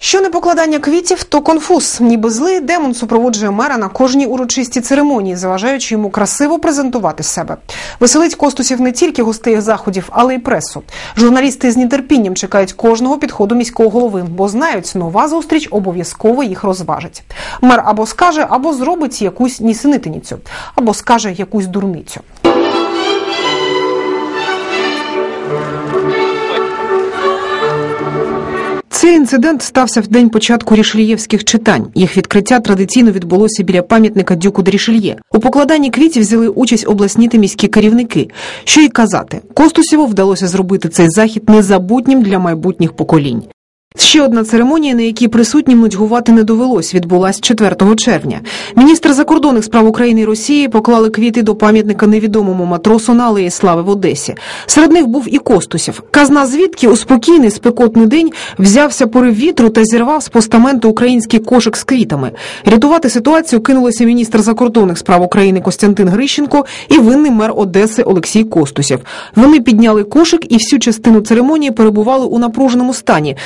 Що не покладання квітів, то конфуз. Ніби злий демон супроводжує мера на кожній урочистій церемонії, заважаючи йому красиво презентувати себе. Веселить Костусів не тільки гостей заходів, але й пресу. Журналісти з нетерпінням чекають кожного підходу міського голови, бо знають, нова зустріч обов'язково їх розважить. Мер або скаже, або зробить якусь нісенитиніцю, або скаже якусь дурницю. Цей інцидент стався в день початку рішельєвських читань. Їх відкриття традиційно відбулося біля пам'ятника дюку Дрішельє. Рішельє. У покладанні квітів взяли участь обласні та міські керівники. Що й казати, Костусєву вдалося зробити цей захід незабутнім для майбутніх поколінь. Ще одна церемонія, на якій присутнім нудьгувати не довелось, відбулась 4 червня. Міністр закордонних справ України і Росії поклали квіти до пам'ятника невідомому матросу на Алеї Слави в Одесі. Серед них був і Костусів. Казна звідки у спокійний спекотний день взявся порив вітру та зірвав з постаменту український кошик з квітами. Рятувати ситуацію кинулися міністр закордонних справ України Костянтин Грищенко і винний мер Одеси Олексій Костусів. Вони підняли кошик і всю частину церемонії перебували у напруженому стані,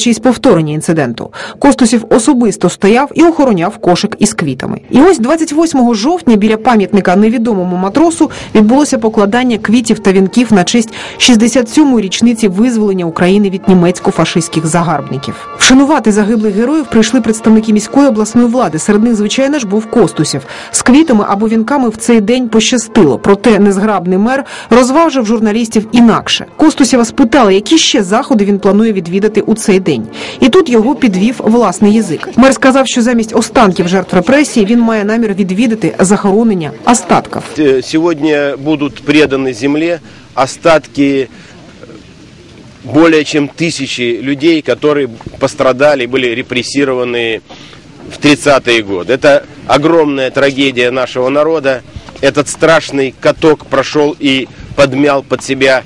боячись повторення інциденту. Костусів особисто стояв і охороняв кошик із квітами. І ось 28 жовтня біля пам'ятника невідомому матросу відбулося покладання квітів та вінків на честь 67-ї річниці визволення України від німецько-фашистських загарбників. Вшанувати загиблих героїв прийшли представники міської обласної влади. Серед них, звичайно ж, був Костусів. З квітами або вінками в цей день пощастило. Проте незграбний мер розважив журналістів інакше. Костусєва спитали, які ще заходи він планує відвідати у цей день. І тут його підвів власний язик. Мер сказав, що замість останків жертв репресії він має намір відвідати захоронення остатків. Э, Сегодня будут преданы земле остатки более чем тысячи людей, которые пострадали, были репрессированы в 30-е годы. Это огромная трагедия нашего народа. Этот страшный каток прошел и подмял под себя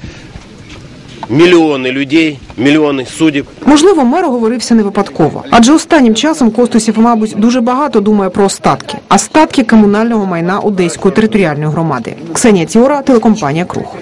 миллионы людей, мільйони судів Можливо, мер оговорився не випадково, адже останнім часом Костусів, мабуть, дуже багато думає про остатки, статки комунального майна Одеської територіальної громади. Ксенія Тіора, телекомпанія Круг.